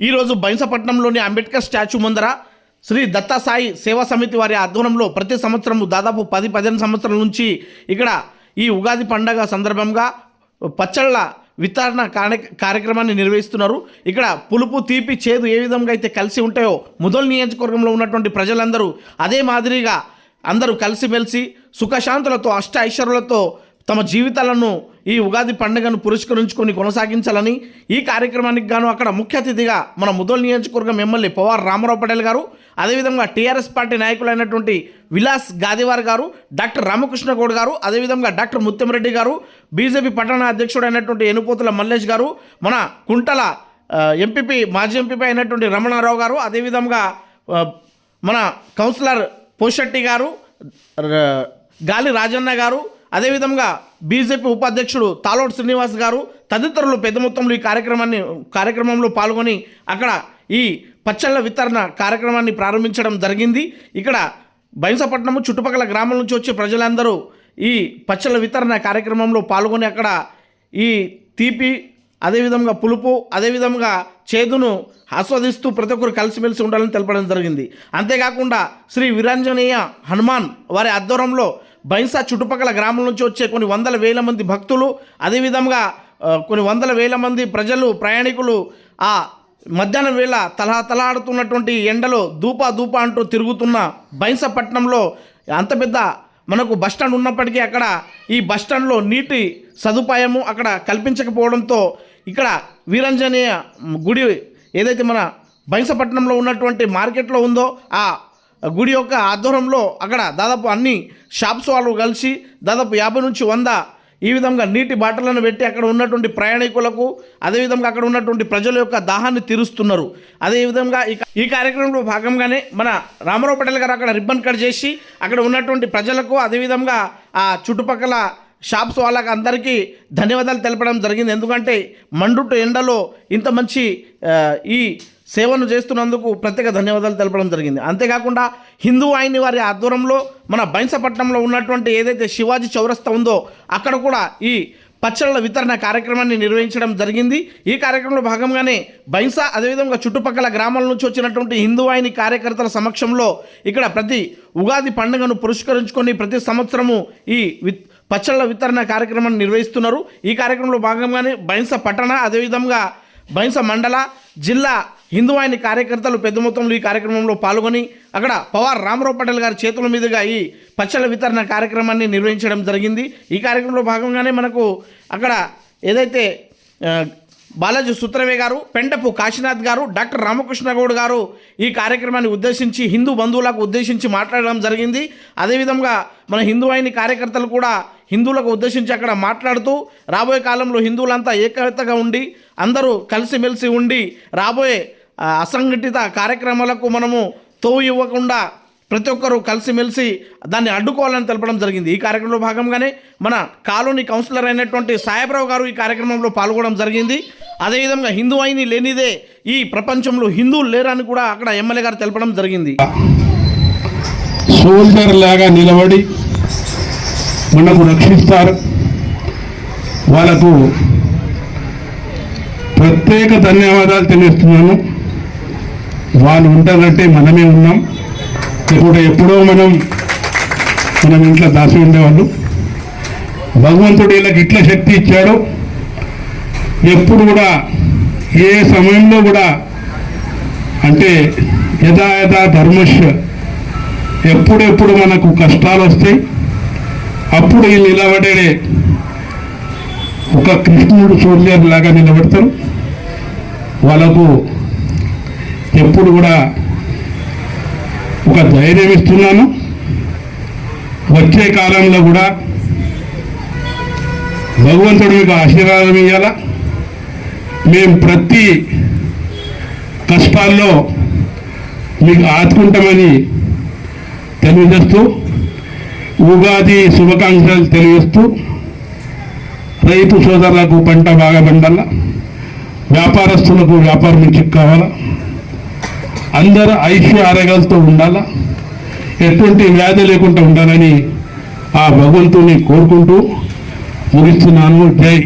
ఈరోజు బైంసపట్నంలోని అంబేద్కర్ స్టాచ్యూ ముందర శ్రీ దత్తాసాయి సేవా సమితి వారి ఆధ్వర్యంలో ప్రతి సంవత్సరం దాదాపు పది పదిహేను సంవత్సరాల నుంచి ఇక్కడ ఈ ఉగాది పండగ సందర్భంగా పచ్చళ్ళ వితరణ కార్య- కార్యక్రమాన్ని నిర్వహిస్తున్నారు. ఇక్కడ పులుపు తీపి చేదు ఏ విధంగా అయితే కలిసి ఉంటాయో ముదల్ నియోజకవర్గంలో ఉన్నటువంటి ప్రజలందరూ అదే మాదిరిగా అందరూ కలిసిమెలిసి సుఖశాంతులతో అష్ట ఐశ్వర్యులతో తమ జీవితాలను ఈ ఉగాది పండుగను పురస్కరించుకొని కొనసాగించాలని ఈ కార్యక్రమానికి గాను అక్కడ ముఖ్య అతిథిగా మన ముదోల్ నియోజకవర్గం ఎమ్మెల్యే పవార్ రామారావు పటేల్ గారు అదేవిధంగా టీఆర్ఎస్ పార్టీ నాయకులైనటువంటి విలాస్ గాదివార్ గారు డాక్టర్ రామకృష్ణ గౌడ్ గారు అదేవిధంగా డాక్టర్ ముత్యంరెడ్డి గారు బీజేపీ పట్టణ అధ్యక్షుడైనటువంటి ఎనుపోతుల మల్లేష్ గారు మన కుంటల ఎంపీపీ మాజీ ఎంపీపీ అయినటువంటి రమణారావు గారు అదేవిధంగా మన కౌన్సిలర్ పోషెట్టి గారు గాలి రాజన్న గారు అదేవిధంగా బీజేపీ ఉపాధ్యక్షుడు తాలోడ్ శ్రీనివాస్ గారు తదితరులు పెద్ద మొత్తంలో ఈ కార్యక్రమాన్ని కార్యక్రమంలో పాల్గొని అక్కడ ఈ పచ్చళ్ళ వితరణ కార్యక్రమాన్ని ప్రారంభించడం జరిగింది. ఇక్కడ బైంసపట్నము చుట్టుపక్కల గ్రామాల నుంచి వచ్చే ప్రజలందరూ ఈ పచ్చళ్ళ వితరణ కార్యక్రమంలో పాల్గొని అక్కడ ఈ తీపి అదేవిధంగా పులుపు అదేవిధంగా చేదును ఆస్వాదిస్తూ ప్రతి ఒక్కరు కలిసిమెలిసి ఉండాలని తెలపడం జరిగింది. అంతేకాకుండా శ్రీ వీరాంజనేయ హనుమాన్ వారి ఆధ్వర్యంలో బైన్సా చుట్టుపక్కల గ్రామం నుంచి వచ్చే కొన్ని వందల వేల మంది భక్తులు అదేవిధంగా కొన్ని వందల వేల మంది ప్రజలు ప్రయాణికులు ఆ మధ్యాహ్నం వేళ తలాతలాడుతున్నటువంటి ఎండలో దూపా దూపా అంటూ తిరుగుతున్న బైన్సపట్నంలో అంత పెద్ద మనకు బస్టాండ్ ఉన్నప్పటికీ అక్కడ ఈ బస్టాండ్లో నీటి సదుపాయము అక్కడ కల్పించకపోవడంతో ఇక్కడ వీరంజనేయ గుడి ఏదైతే మన బైంసపట్నంలో ఉన్నటువంటి మార్కెట్లో ఉందో ఆ గుడి యొక్క ఆధ్వర్యంలో అక్కడ దాదాపు అన్ని షాప్స్ వాళ్ళు కలిసి దాదాపు యాభై నుంచి వంద ఈ విధంగా నీటి బాటలను పెట్టి అక్కడ ఉన్నటువంటి ప్రయాణికులకు అదేవిధంగా అక్కడ ఉన్నటువంటి ప్రజల యొక్క దాహాన్ని తీరుస్తున్నారు. అదేవిధంగా ఈ ఈ కార్యక్రమంలో భాగంగానే మన రామారావు పటేల్ గారు అక్కడ రిబ్బన్ కట్ చేసి అక్కడ ఉన్నటువంటి ప్రజలకు అదేవిధంగా ఆ చుట్టుపక్కల షాప్స్ వాళ్ళకి అందరికీ ధన్యవాదాలు తెలపడం జరిగింది. ఎందుకంటే మండుట ఎండలో ఇంత మంచి ఈ సేవను చేస్తున్నందుకు ప్రత్యేక ధన్యవాదాలు తెలపడం జరిగింది. అంతేకాకుండా హిందూ వాహిని వారి ఆధ్వర్యంలో మన బైంసపట్నంలో ఉన్నటువంటి ఏదైతే శివాజీ చౌరస్తా ఉందో అక్కడ కూడా ఈ పచ్చళ్ళ వితరణ కార్యక్రమాన్ని నిర్వహించడం జరిగింది. ఈ కార్యక్రమంలో భాగంగానే బైంస అదేవిధంగా చుట్టుపక్కల గ్రామాల నుంచి వచ్చినటువంటి హిందువాయిని కార్యకర్తల సమక్షంలో ఇక్కడ ప్రతి ఉగాది పండుగను పురస్కరించుకొని ప్రతి సంవత్సరము ఈ పచ్చళ్ళ వితరణ కార్యక్రమాన్ని నిర్వహిస్తున్నారు. ఈ కార్యక్రమంలో భాగంగానే బైంస పట్టణ అదేవిధంగా బైంస మండల జిల్లా హిందూ ఆయన కార్యకర్తలు పెద్ద మొత్తంలో ఈ కార్యక్రమంలో పాల్గొని అక్కడ పవార్ రామరావు పటేల్ గారి చేతుల మీదుగా ఈ పచ్చళ్ళ వితరణ కార్యక్రమాన్ని నిర్వహించడం జరిగింది. ఈ కార్యక్రమంలో భాగంగానే మనకు అక్కడ ఏదైతే బాలాజీ సుత్రవే గారు పెంటపు కాశీనాథ్ గారు డాక్టర్ రామకృష్ణ గౌడ్ గారు ఈ కార్యక్రమాన్ని ఉద్దేశించి హిందూ బంధువులకు ఉద్దేశించి మాట్లాడడం జరిగింది. అదేవిధంగా మన హిందూ అయిన కార్యకర్తలు కూడా హిందువులకు ఉద్దేశించి అక్కడ మాట్లాడుతూ రాబోయే కాలంలో హిందువులంతా ఏకతగా ఉండి అందరూ కలిసిమెలిసి ఉండి రాబోయే అసంఘటిత కార్యక్రమాలకు మనము తోవు ఇవ్వకుండా ప్రతి ఒక్కరూ కలిసిమెలిసి దాన్ని అడ్డుకోవాలని తెలపడం జరిగింది. ఈ కార్యక్రమంలో భాగంగానే మన కాలనీ కౌన్సిలర్ అయినటువంటి సాయిబ్రావు గారు ఈ కార్యక్రమంలో పాల్గొనడం జరిగింది. అదేవిధంగా హిందూ అయిని లేనిదే ఈ ప్రపంచంలో హిందువులు లేరని కూడా అక్కడ ఎమ్మెల్యే గారు తెలపడం జరిగింది. సోల్జర్ లాగా నిలబడి మనకు రక్షిస్తారు. వాళ్ళకు ప్రత్యేక ధన్యవాదాలు తెలియజేస్తున్నాను. వాళ్ళు ఉంటారంటే మనమే ఉన్నాం. ఇప్పుడు ఎప్పుడో మనం మనం ఇంట్లో దాసి ఉండేవాళ్ళు. భగవంతుడు వీళ్ళకి ఇట్లా శక్తి ఇచ్చాడు. ఎప్పుడు కూడా ఏ సమయంలో కూడా అంటే యథా యథా ధర్మస్య ఎప్పుడెప్పుడు మనకు కష్టాలు వస్తాయి అప్పుడు ఈ నిలబడే ఒక కృష్ణుడు సూర్యుడు లాగా నిలబెడతారు. వాళ్ళకు ఎప్పుడు కూడా ఒక ధైర్యం ఇస్తున్నాను. వచ్చే కాలంలో కూడా భగవంతుడు మీకు ఆశీర్వాదం ఇవ్వాలా మేము ప్రతి కష్టాల్లో మీకు ఆదుకుంటామని తెలియజేస్తూ ఉగాది శుభాకాంక్షలు తెలియజేస్తూ రైతు సోదరులకు పంట బాగా పండాల. వ్యాపారస్తులకు వ్యాపారం చిక్కు కావాలా. అందరూ ఐశ్వర్య ఆరోగ్యాలతో ఉండాలా? ఎటువంటి వ్యాధి లేకుండా ఉండాలని ఆ భగవంతుని కోరుకుంటూ ముగిస్తున్నాను. జై